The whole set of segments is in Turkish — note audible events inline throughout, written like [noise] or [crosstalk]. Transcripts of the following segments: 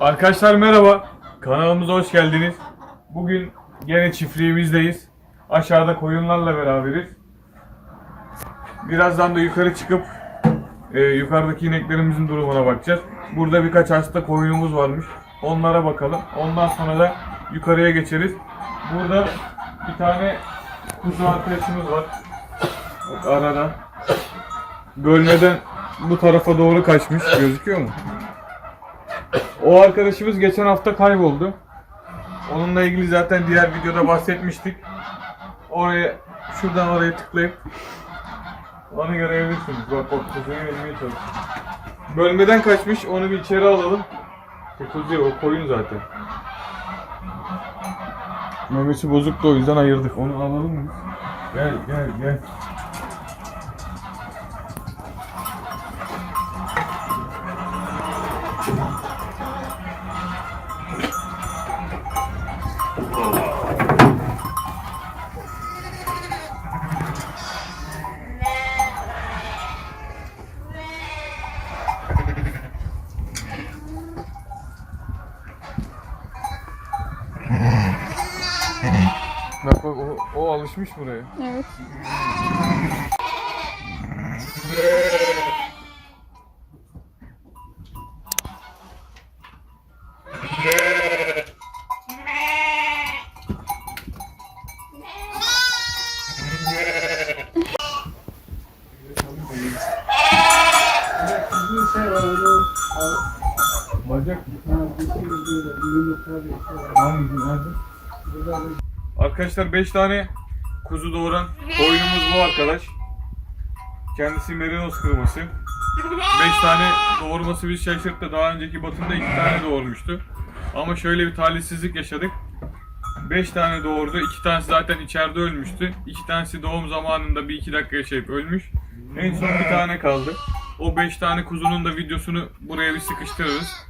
Arkadaşlar merhaba. Kanalımıza hoş geldiniz. Bugün gene çiftliğimizdeyiz. Aşağıda koyunlarla beraberiz. Birazdan da yukarı çıkıp e, yukarıdaki ineklerimizin durumuna bakacağız. Burada birkaç hasta koyunumuz varmış. Onlara bakalım. Ondan sonra da yukarıya geçeriz. Burada bir tane kuzu arkadaşımız var. Arada. Bölmeden bu tarafa doğru kaçmış. Gözüküyor mu? O arkadaşımız geçen hafta kayboldu. Onunla ilgili zaten diğer videoda bahsetmiştik. Oraya şuradan oraya tıklayıp onu görebilirsiniz. Bak bak kuzuyu vermeye çalışıyor. Bölmeden kaçmış. Onu bir içeri alalım. Bu kuzu değil, o koyun zaten. Memesi bozuktu o yüzden ayırdık. Onu alalım mı? Gel gel gel. Bak bak o, o alışmış buraya. Evet. Bacak. Hangi nerede? Arkadaşlar 5 tane kuzu doğuran koyunumuz bu arkadaş. Kendisi merinos kırması. 5 tane doğurması bizi şaşırttı. Daha önceki batında 2 tane doğurmuştu. Ama şöyle bir talihsizlik yaşadık. 5 tane doğurdu. 2 tanesi zaten içeride ölmüştü. 2 tanesi doğum zamanında 1-2 dakika yaşayıp ölmüş. En son bir tane kaldı. O 5 tane kuzunun da videosunu buraya bir sıkıştırırız.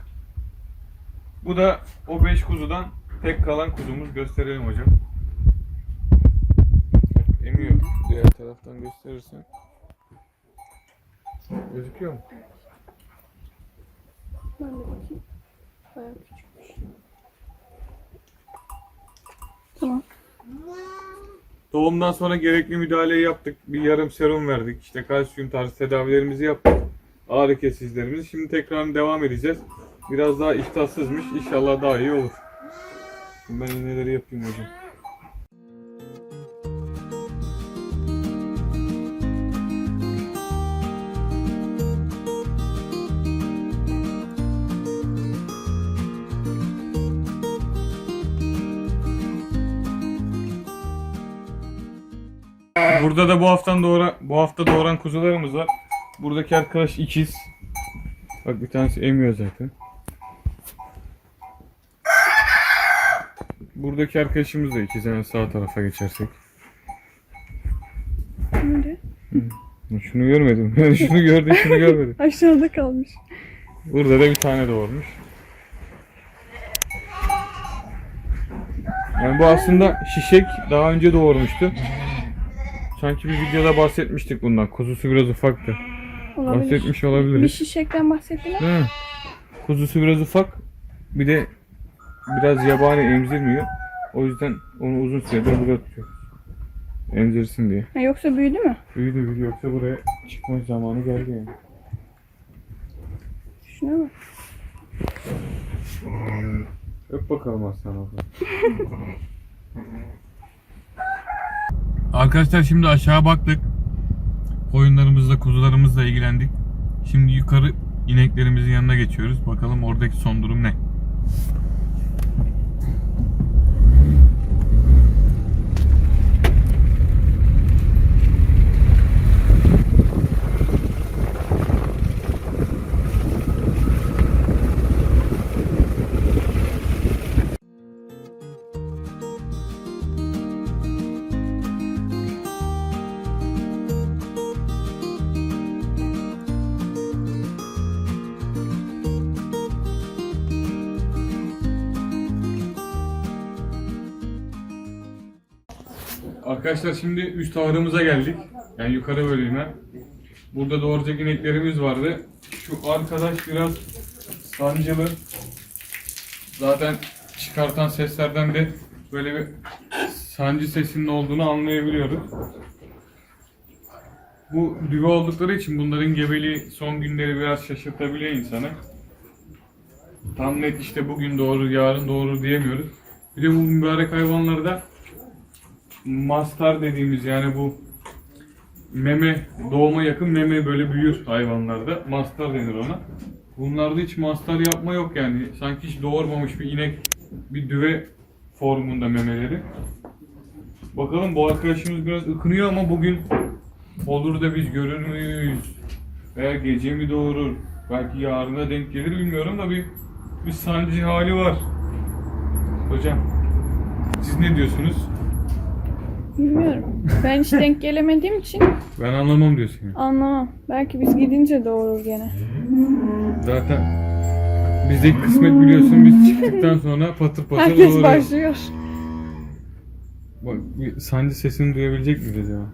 Bu da o 5 kuzudan tek kalan kuzumuz. Gösterelim hocam. Bak, Emiyor. Diğer taraftan gösterirsen. Gözüküyor mu? Ben de bakayım. Bayağı küçükmüş. Tamam. Doğumdan sonra gerekli müdahaleyi yaptık. Bir yarım serum verdik. İşte kalsiyum tarzı tedavilerimizi yaptık. Ağrı kesicilerimizi. Şimdi tekrar devam edeceğiz. Biraz daha iştahsızmış. İnşallah daha iyi olur. Şimdi ben iğneleri yapayım hocam. Burada da bu haftan doğuran, bu hafta doğuran kuzularımız var. Buradaki arkadaş ikiz. Bak bir tanesi emiyor zaten. Buradaki arkadaşımız da ikiz. Hemen sağ tarafa geçersek. Nerede? Şunu görmedim. Yani [laughs] şunu gördüm, şunu görmedim. [laughs] Aşağıda kalmış. Burada da bir tane doğurmuş. Yani bu aslında şişek daha önce doğurmuştu. Sanki bir videoda bahsetmiştik bundan. Kuzusu biraz ufaktı. Olabilir. Bahsetmiş Bir olabiliriz. şişekten bahsettiler. Değil mi? Kuzusu biraz ufak. Bir de biraz yabani emzirmiyor. O yüzden onu uzun süredir burada tutuyor. Emzirsin diye. Ha, yoksa büyüdü mü? Büyüdü büyüdü yoksa buraya çıkma zamanı geldi yani. Şuna bak. Öp bakalım aslan abla. [laughs] Arkadaşlar şimdi aşağı baktık. Koyunlarımızla, kuzularımızla ilgilendik. Şimdi yukarı ineklerimizin yanına geçiyoruz. Bakalım oradaki son durum ne? Arkadaşlar şimdi üst ağrımıza geldik. Yani yukarı bölüme. Burada doğuracak ineklerimiz vardı. Şu arkadaş biraz sancılı. Zaten çıkartan seslerden de böyle bir sancı sesinin olduğunu anlayabiliyoruz. Bu düve oldukları için bunların gebeliği son günleri biraz şaşırtabiliyor insanı. Tam net işte bugün doğru, yarın doğru diyemiyoruz. Bir de bu mübarek hayvanlarda mastar dediğimiz yani bu meme, doğuma yakın meme böyle büyür hayvanlarda. Mastar denir ona. Bunlarda hiç mastar yapma yok yani. Sanki hiç doğurmamış bir inek, bir düve formunda memeleri. Bakalım bu arkadaşımız biraz ıkınıyor ama bugün olur da biz görür müyüz? Veya gece mi doğurur? Belki yarına denk gelir bilmiyorum da bir, bir sancı hali var. Hocam siz ne diyorsunuz? Bilmiyorum. Ben hiç denk gelemediğim için Ben anlamam diyorsun. yani. anlamam. Belki biz gidince doğurur gene. Zaten bizdeki kısmet biliyorsun biz çıktıktan sonra patır patır Herkes doğuruyor. başlıyor. Bak bir sancı sesini duyabilecek miyiz acaba?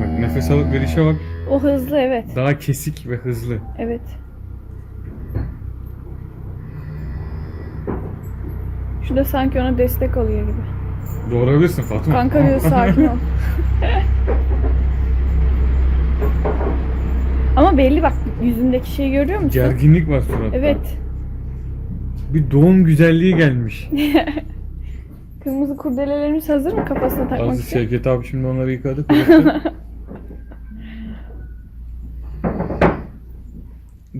Bak nefes alıp verişe bak. O hızlı evet. Daha kesik ve hızlı. Evet. Şu da sanki ona destek oluyor gibi. Doğurabilirsin Fatma. Kanka diyor sakin ol. [laughs] Ama belli bak yüzündeki şeyi görüyor musun? Gerginlik var suratta. Evet. Bir doğum güzelliği gelmiş. [laughs] Kırmızı kurdelelerimiz hazır mı kafasına takmak Azı için? Şevket abi şimdi onları yıkadı. [laughs]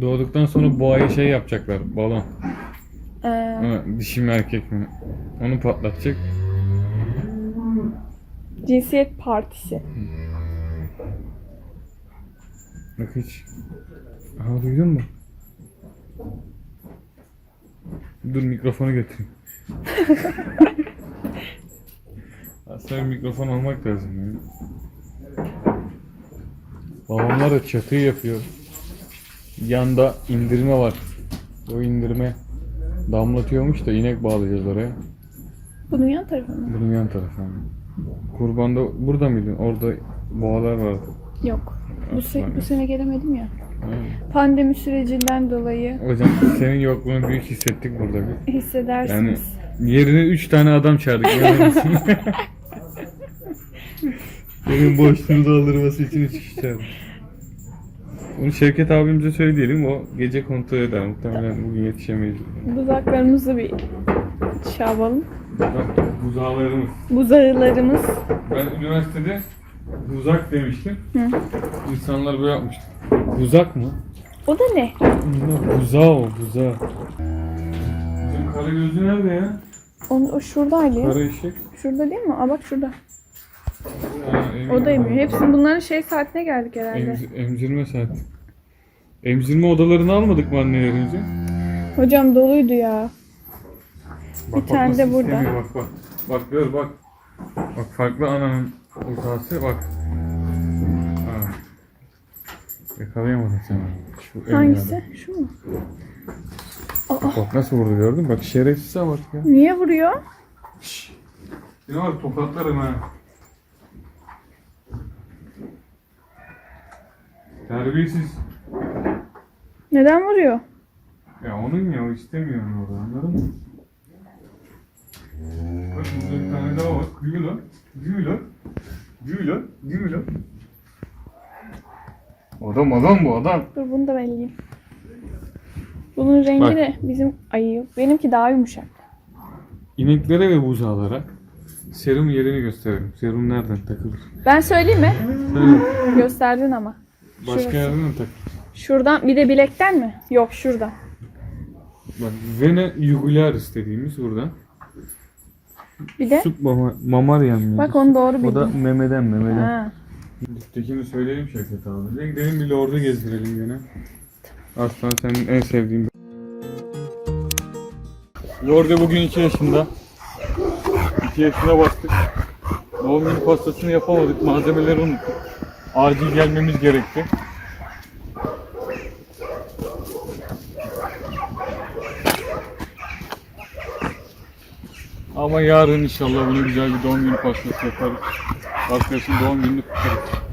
Doğduktan sonra boğaya şey yapacaklar. Balon. Ee, Ha, dişi mi erkek mi? Onu patlatacak. Cinsiyet partisi. Bak hiç. Aha duydun mu? Dur mikrofonu getireyim. [laughs] Aslında bir mikrofon almak lazım yani. Babamlar da çatıyı yapıyor. Yanda indirme var. O indirme damlatıyormuş da inek bağlayacağız oraya. Bunun yan tarafı mı? Bunun yan tarafı. yani. Kurbanda burada mıydın? Orada boğalar vardı. Yok. Bu, se- bu sene gelemedim ya. Ha. Pandemi sürecinden dolayı Hocam senin yokluğunu büyük hissettik burada bir. Yani hissedersiniz. yerine 3 tane adam çağırdık. inanır mısın? [laughs] Boşluğunu doldurması için 3 kişi çağırdık. Bunu Şevket abimize söyleyelim. O gece kontrol eder. Muhtemelen bugün yetişemeyiz. Buzaklarımızı bir şey yapalım. Buzağlarımız. Buzağılarımız. Ben üniversitede buzak demiştim. Hı. İnsanlar böyle yapmıştı. Buzak mı? O da ne? Buzağı o buzağı. Bizim kara gözlü nerede ya? O, o şuradaydı. Kara eşek. Şurada değil mi? Aa bak şurada. Ha, em- O da emiyor. Hepsi bunların şey saatine geldik herhalde. Emz- emzirme saati. Emzirme odalarını almadık mı annelerince? Hocam doluydu ya. Bir tane de burada. Bak bak. Bak gör bak. Bak farklı ananın otası bak. Ha. Yakalayamadım seni. Şu Hangisi? Şu mu? Aa, Bak nasıl vurdu gördün mü? Bak şerefsize bak ya. niye vuruyor? Ne var tokatlarım ha. Terbiyesiz. Neden vuruyor? Ya onun ya o istemiyor orada anladın mı? Bak burada bir tane daha var. Gül lan. Gül lan. Gül lan. Gül lan. Adam adam bu adam. Dur bunu da belleyeyim. Bunun rengi Bak. de bizim ayı yok. Benimki daha yumuşak. İneklere ve buzağlara serum yerini gösterelim. Serum nereden takılır? Ben söyleyeyim mi? Gösterdin ama. Başka Şurası. yerden mi takılır? Şuradan bir de bilekten mi? Yok şuradan. Bak vene jugularis dediğimiz burada. Bir de Submama, mamaryan mıydı? bak onu doğru O da bildim. memeden memeden. Ha. Diptekini söyleyelim Şevket abi. Ne gidelim bir lorda gezdirelim gene. Aslan senin en sevdiğin. Lorde bugün 2 yaşında. 2 yaşına bastık. Doğum günü pastasını yapamadık. Malzemeleri unuttuk. Acil gelmemiz gerekti. Ama yarın inşallah bunu güzel bir doğum günü pastası yaparız. Arkadaşın doğum gününü kutlarız.